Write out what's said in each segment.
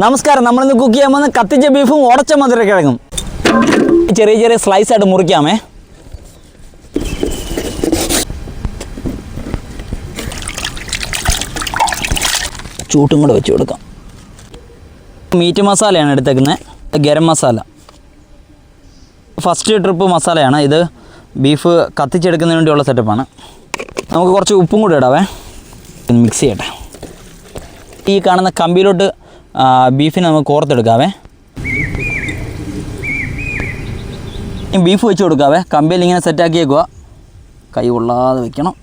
നമസ്കാരം. നമ്മളിന്ന് കുക്ക് ചെയ്യാൻ പോകുന്ന കത്തിച്ച ബീഫും ഉടച്ച മധുരക്കിഴങ്ങും ചെറിയ ചെറിയ സ്ലൈസ് ആയിട്ട് മുറിക്കാമേ. ചൂട്ടും കൂടെ വെച്ച് കൊടുക്കാം. മീറ്റ് മസാലയാണ് എടുത്തേക്കുന്നത് ഗരം മസാല ഫസ്റ്റ് ട്രിപ്പ് മസാലയാണ് ഇത് ബീഫ് കത്തിച്ചെടുക്കുന്നതിന് വേണ്ടിയുള്ള സെറ്റപ്പാണ് നമുക്ക് കുറച്ച് ഉപ്പും കൂടെ ഇടാവേ. മിക്സ് ചെയ്യട്ടെ. ഈ കാണുന്ന കമ്പിയിലോട്ട് ബീഫിനെ നമുക്ക് കോർത്തെടുക്കാവേ. ബീഫ് വെച്ച് കൊടുക്കാവേ. കമ്പിയിൽ ഇങ്ങനെ സെറ്റാക്കി വെക്കുക. കൈ കൊള്ളാതെ വെക്കണം.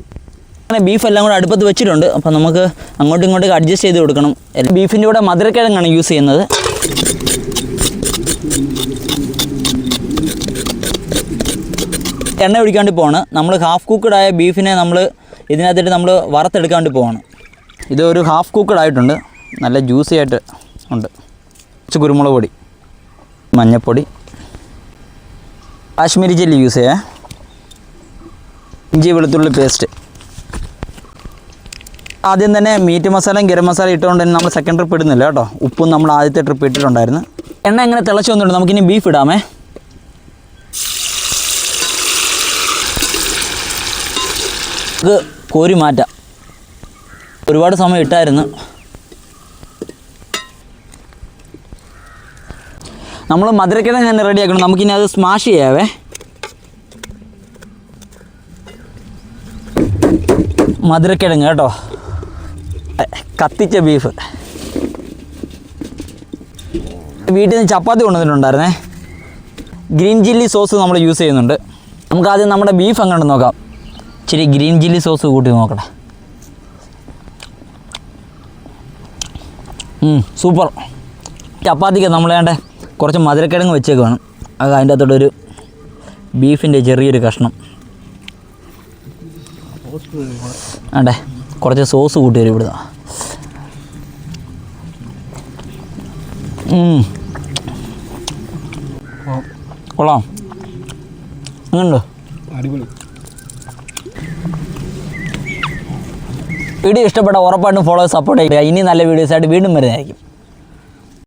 അങ്ങനെ ബീഫ് എല്ലാം കൂടെ അടുപ്പത്ത് വെച്ചിട്ടുണ്ട്. അപ്പോൾ നമുക്ക് അങ്ങോട്ടും ഇങ്ങോട്ടും അഡ്ജസ്റ്റ് ചെയ്ത് കൊടുക്കണം. ബീഫിന്റെ കൂടെ മധുരക്കിഴങ്ങാണ് യൂസ് ചെയ്യുന്നത്. എണ്ണ ഒഴിക്കാണ്ട് പോവാണ്. നമ്മൾ ഹാഫ് കുക്കഡായ ബീഫിനെ നമ്മൾ ഇതിനകത്തിട്ട് നമ്മൾ വറുത്തെടുക്കാണ്ട് പോവാണ്. ഇത് ഒരു ഹാഫ് കുക്കഡ് ആയിട്ടുണ്ട്. നല്ല ജ്യൂസി ആയിട്ട് ഉണ്ട്. കുറച്ച് കുരുമുളക് പൊടി മഞ്ഞൾപ്പൊടി കാശ്മീരി ചില്ലി യൂസ് ചെയ്യേ. ഇഞ്ചി വെളുത്തുള്ളി പേസ്റ്റ് ആദ്യം തന്നെ മീറ്റ് മസാലയും ഗരം മസാല ഇട്ടുകൊണ്ട് തന്നെ നമ്മൾ സെക്കൻഡ് ട്രിപ്പ് ഇടുന്നില്ല കേട്ടോ. ഉപ്പും നമ്മൾ ആദ്യത്തെ ട്രിപ്പ് ഇട്ടിട്ടുണ്ടായിരുന്നു. എണ്ണ എങ്ങനെ തിളച്ചു വന്നിട്ട് നമുക്കിനി ബീഫ് ഇടാമേ. ഇത് കോരി മാറ്റാം ഒരുപാട് സമയം ഇട്ടായിരുന്നു. നമ്മൾ മധുരക്കിഴങ്ങ് തന്നെ റെഡി ആക്കണം. നമുക്കിനി അത് സ്മാഷ് ചെയ്യാവേ. മധുരക്കിഴങ്ങ് കേട്ടോ. കത്തിച്ച ബീഫ് വീട്ടിൽ നിന്ന് ചപ്പാത്തി കൊണ്ടുവന്നിട്ടുണ്ടായിരുന്നേ. ഗ്രീൻ ചില്ലി സോസ് നമ്മൾ യൂസ് ചെയ്യുന്നുണ്ട്. നമുക്ക് ആദ്യം നമ്മുടെ ബീഫ് അങ്ങോട്ട് നോക്കാം. ഇച്ചിരി ഗ്രീൻ ചില്ലി സോസ് കൂട്ടി നോക്കട്ടെ. സൂപ്പർ ചപ്പാത്തിക്ക് നമ്മൾ വേണ്ട കുറച്ച് മധുരക്കിഴങ്ങ് വെച്ചേക്ക് വേണം അത് അതിന്റെ അകത്തോട്ടൊരു ബീഫിന്റെ ചെറിയൊരു കഷ്ണം. അണ്ടെ കുറച്ച് സോസ് കൂട്ടി വരും ഇവിടുന്ന്. കൊള്ളാം. അങ്ങനുണ്ടോ അടിപൊളി. വീഡിയോ ഇഷ്ടപ്പെട്ട ഉറപ്പായിട്ടും ഫോളോ സപ്പോർട്ട് ചെയ്യുക. ഇനി നല്ല വീഡിയോസായിട്ട് വീണ്ടും വരുന്നതായിരിക്കും.